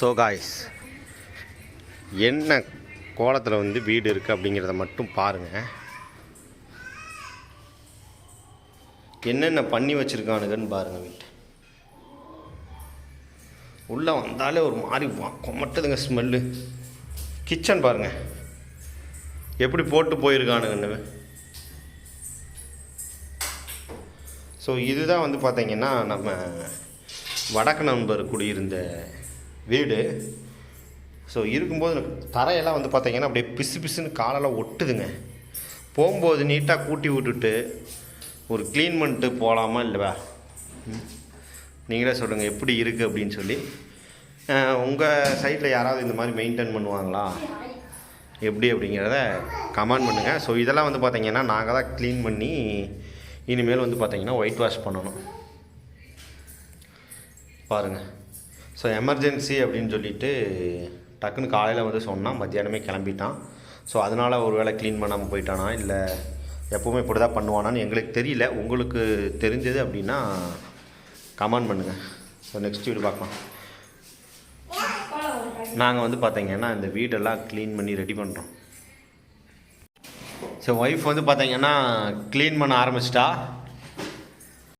So guys என்ன கோலத்தில் வந்து வீடு இருக்குது அப்படிங்கிறத மட்டும் பாருங்கள் என்னென்ன பண்ணி வச்சுருக்கானுங்கன்னு பாருங்கள் வீட்டை. உள்ளே வந்தாலே ஒரு மாதிரி வா- கொமட்டுதுங்க ஸ்மெல்லு. கிச்சன் பாருங்கள் எப்படி போட்டு போயிருக்கானுங்கன்னு. ஸோ இதுதான் வந்து பார்த்திங்கன்னா நம்ம வடக்கு நண்பர் குடியிருந்த வீடு. ஸோ இருக்கும்போது தரையெல்லாம் வந்து பார்த்தீங்கன்னா அப்படியே பிசு பிசுன்னு காலெல்லாம் ஒட்டுதுங்க. போகும்போது நீட்டாக கூட்டி விட்டுட்டு ஒரு க்ளீன் பண்ணிட்டு போகலாமா இல்லைவா? ம். நீங்களே சொல்லுங்கள் எப்படி இருக்குது அப்படின்னு சொல்லி. உங்கள் சைட்டில் யாராவது இந்த மாதிரி மெயின்டைன் பண்ணுவாங்களா? எப்படி அப்படிங்கிறத கமெண்ட் பண்ணுங்கள் ஸோ இதெல்லாம் வந்து பார்த்திங்கன்னா நாங்கள் தான் க்ளீன் பண்ணி இனிமேல் வந்து பார்த்திங்கன்னா ஒயிட் வாஷ் பண்ணணும். பாருங்கள் ஸோ எமர்ஜென்சி அப்படின்னு சொல்லிட்டு டக்குன்னு காலையில் வந்து சொன்னால் மத்தியானமே கிளம்பிட்டான். ஸோ அதனால் ஒரு வேளை க்ளீன் பண்ணாமல் போயிட்டானா? இல்லை எப்போவுமே இப்படி தான் பண்ணுவானான்னு எங்களுக்கு தெரியல. உங்களுக்கு தெரிஞ்சது அப்படின்னா கமெண்ட் பண்ணுங்கள் ஸோ நெக்ஸ்ட் வீடு பார்க்கலாம். நாங்கள் வந்து பார்த்தீங்கன்னா இந்த வீடெல்லாம் க்ளீன் பண்ணி ரெடி பண்ணுறோம் ஸோ ஒய்ஃப் வந்து பார்த்தீங்கன்னா க்ளீன் பண்ண ஆரம்பிச்சிட்டா.